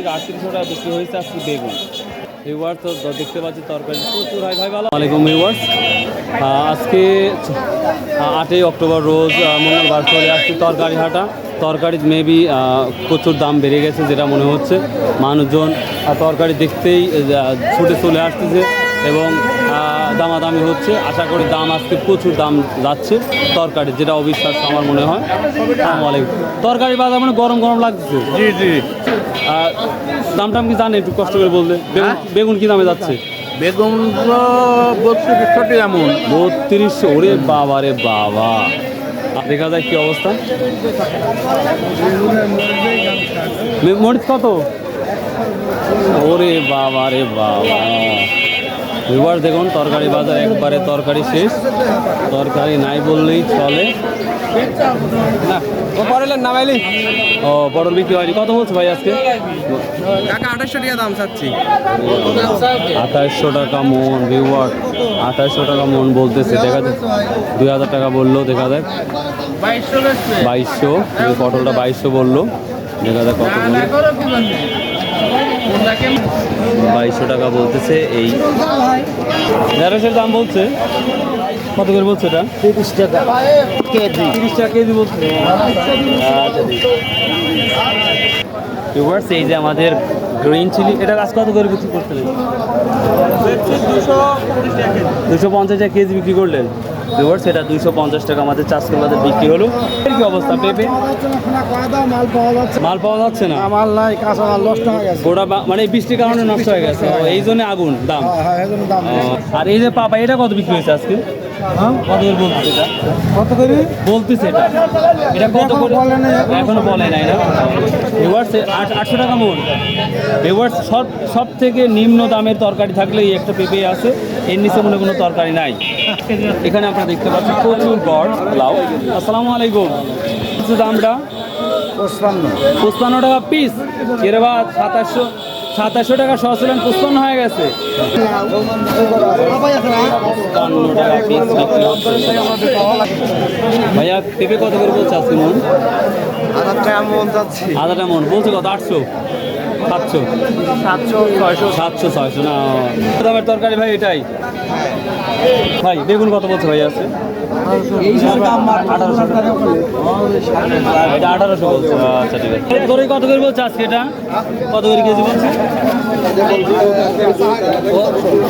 থেকে আটত্রিশশো টাকা বিক্রি হয়েছে আজকে বেগুন। ভিউয়ার্স দেখতে পাচ্ছি তরকারি প্রচুর। হয় ভাই ভালো? আলাইকুম ভিউয়ার্স আজকে আটই অক্টোবর রোজ মঙ্গলবার চলে আসছি তরকারি হাটা। তরকারি মেবি প্রচুর দাম বেড়ে গেছে যেটা মনে হচ্ছে। মানুষজন তরকারি দেখতেই ছুটে চলে আসতেছে এবং দামাদামি হচ্ছে। আশা করি দাম আজকে প্রচুর দাম যাচ্ছে। তরকারি যেটা অবিশ্বাস্য আমার মনে হয়। আলাইকুম। তরকারি বাজার মানে গরম গরম লাগছে জি জি। দাম টাম কি জানে একটু কষ্ট করে বলতে বেগুন বেগুন কি দামে যাচ্ছে? বেগুন এমন। বত্রিশশো ওরে বাবা রে বাবা। দেখা যায় কি অবস্থা। মরিচ কত? ওরে বাবা রে বাবা। এবার দেখুন তরকারি বাজার একবারে তরকারি শেষ। তরকারি নাই বললেই চলে। না ও পরেলেন নামাইলি ও পটল বিক্রি হয়নি। কত বলছো ভাই আজকে? টাকা আঠাশশো টাকা দাম চাচ্ছি। আঠাশশো টাকা মন ভিউয়ার আঠাশশো টাকা মন বলতেছে দেখা দুই হাজার টাকা বলল দেখা বাইশশো পটলটা বাইশশো বলল দেখা যায় কত বাইশশো টাকা বলতেছে এই ঢেঁড়সের দাম বলছে। কত করে বলছে এটা? তিরিশ টাকা কেজি। তিরিশ টাকা কেজি বলছে। আচ্ছা এই যে আমাদের গ্রিন চিলি এটা গাছ কত করে বিক্রি করতে দুশো পঞ্চাশ টাকা কেজি বিক্রি করলেন। ভিউয়ার্স এটা দুশো পঞ্চাশ টাকা আমাদের চাষকে আমাদের বিক্রি হলো। এর কি অবস্থা পেঁপে? মাল পাওয়া যাচ্ছে মাল পাওয়া যাচ্ছে না? মাল নাই কাঁচা মাল নষ্ট হয়ে গেছে গোটা মানে বৃষ্টির কারণে নষ্ট হয়ে গেছে। এই জন্য আগুন দাম। আর এই যে পাপা এটা কত বিক্রি হয়েছে আজকে? হ্যাঁ? কত করে বলতেছে এটা? কত করে? বলতেছে এটা। এটা কত এখনও করে? নাই, এখনও এখনও বলে নাই। না? ভিউয়ার্স আটশো টাকা ভিউয়ার্স সব সব থেকে নিম্ন দামের তরকারি থাকলে এই একটা পেঁপে আছে। এর নিচে মনে কোনো তরকারি নাই। এখানে আপনারা দেখতে পাচ্ছেন প্রচুর গড় লাউ। আসসালামু আলাইকুম। কিছু দামটা পঁচপান্ন। পঁচপান্ন টাকা পিস এর বা সাতাশশো সাতাশশো টাকা সহ ছিলেন পঁচপান্ন হয়ে গেছে। ভাইয়া পেঁপে কত করে বলছে আজকে মন? মন যাচ্ছে। মন। বলছে কত? আটশো। সাতশো। সাতশো ছয়শো। সাতশো ছয়শো না। দামের তরকারি ভাই এটাই? ভাই বেগুন কত বলছে ভাই আছে? এটা আঠারোশো বলছে। আচ্ছা ঠিক আছে। কত করে কত করে বলছে আজকে এটা? কত করে কেজি বলছে?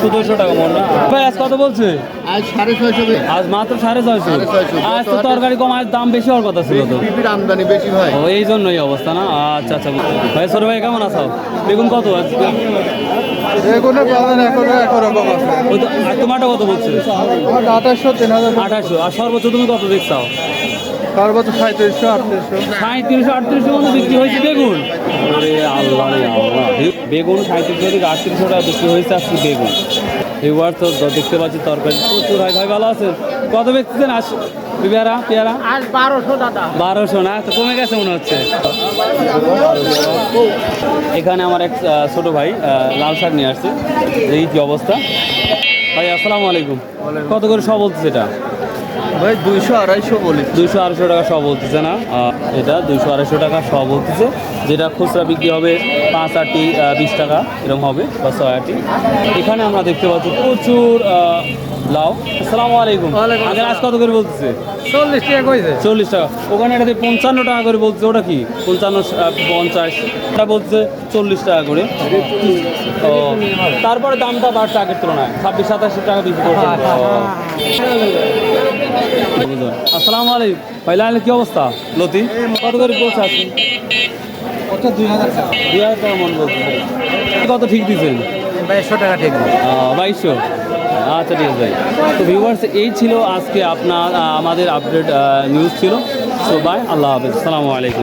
সতেরোশো টাকা মন না? ভাই আজ কত বলছে? আজ সাড়ে ছয়শো আজ মাত্র সাড়ে ছয়শো। আজ তো তরকারি কম আজ দাম বেশি হওয়ার কথা ছিল তো। আমদানি বেশি হয়। ও এই জন্যই অবস্থা না? আচ্ছা আচ্ছা। ভাই সর ভাই কেমন আছো? বেগুন কত আজকে বেগুনের বাজার এখন একরকম আছে। আর তোমারটা কত বলছে? আঠাশশো তিন হাজার আঠাশশো। আর সর্বোচ্চ তুমি কত দেখছাও? সর্বোচ্চ সাঁত্রিশশো আটত্রিশশো। সাঁত্রিশশো আটত্রিশশো মতো বিক্রি হয়েছে বেগুন? ওরে আল্লাহ আল্লাহ। বেগুন সাঁত্রিশশো থেকে আটত্রিশশো টাকা বিক্রি হয়েছে আজকে বেগুন। এবার তো দেখতে পাচ্ছি তরকারি প্রচুর। হয় ভাই ভালো আছেন? কত বেচতেছেন আস পেয়ারা পেয়ারা? বারোশো দাদা বারোশো না? তো কমে গেছে মনে হচ্ছে। এখানে আমার এক ছোট ভাই লাল শাক নিয়ে আসছে। এই কি অবস্থা? ভাই আসসালামু আলাইকুম। কত করে সব বলতেছে এটা? ভাই দুইশো আড়াইশো বলি। দুইশো আড়াইশো টাকা সব বলতেছে না? এটা দুইশো আড়াইশো টাকা সব বলতেছে। যেটা খুচরা বিক্রি হবে পাঁচ আটটি বিশ টাকা এরকম হবে বা ছয় আটটি। এখানে আমরা দেখতে পাচ্ছি প্রচুর লাউ আসসালামু আলাইকুম। আগে আজ কত করে বলতেছে? চল্লিশ টাকা কইছে। চল্লিশ টাকা। ওখানে এটাতে পঞ্চান্ন টাকা করে বলছে ওটা কি? পঞ্চান্ন পঞ্চাশ। এটা বলছে চল্লিশ টাকা করে। ও তারপরে দামটা বাড়ছে আগের তুলনায়। ছাব্বিশ সাতাশ টাকা বিক্রি করছে। ও। বুঝলাম। আসসালামু আলাইকুম। ভাই লাইনের কি অবস্থা? লতি? কত করে বলছে আজকে? ওটা দুই হাজার টাকা। দুই হাজার টাকা মন বলছে কত ঠিক দিচ্ছেন বাইশশো টাকা ঠিক বাইশশো। আচ্ছা ঠিক আছে ভাই। তো ভিউয়ার্স এই ছিল আজকে আপনার আমাদের আপডেট নিউজ ছিল। সো বাই আল্লাহ হাফেজ। আসসালামু আলাইকুম।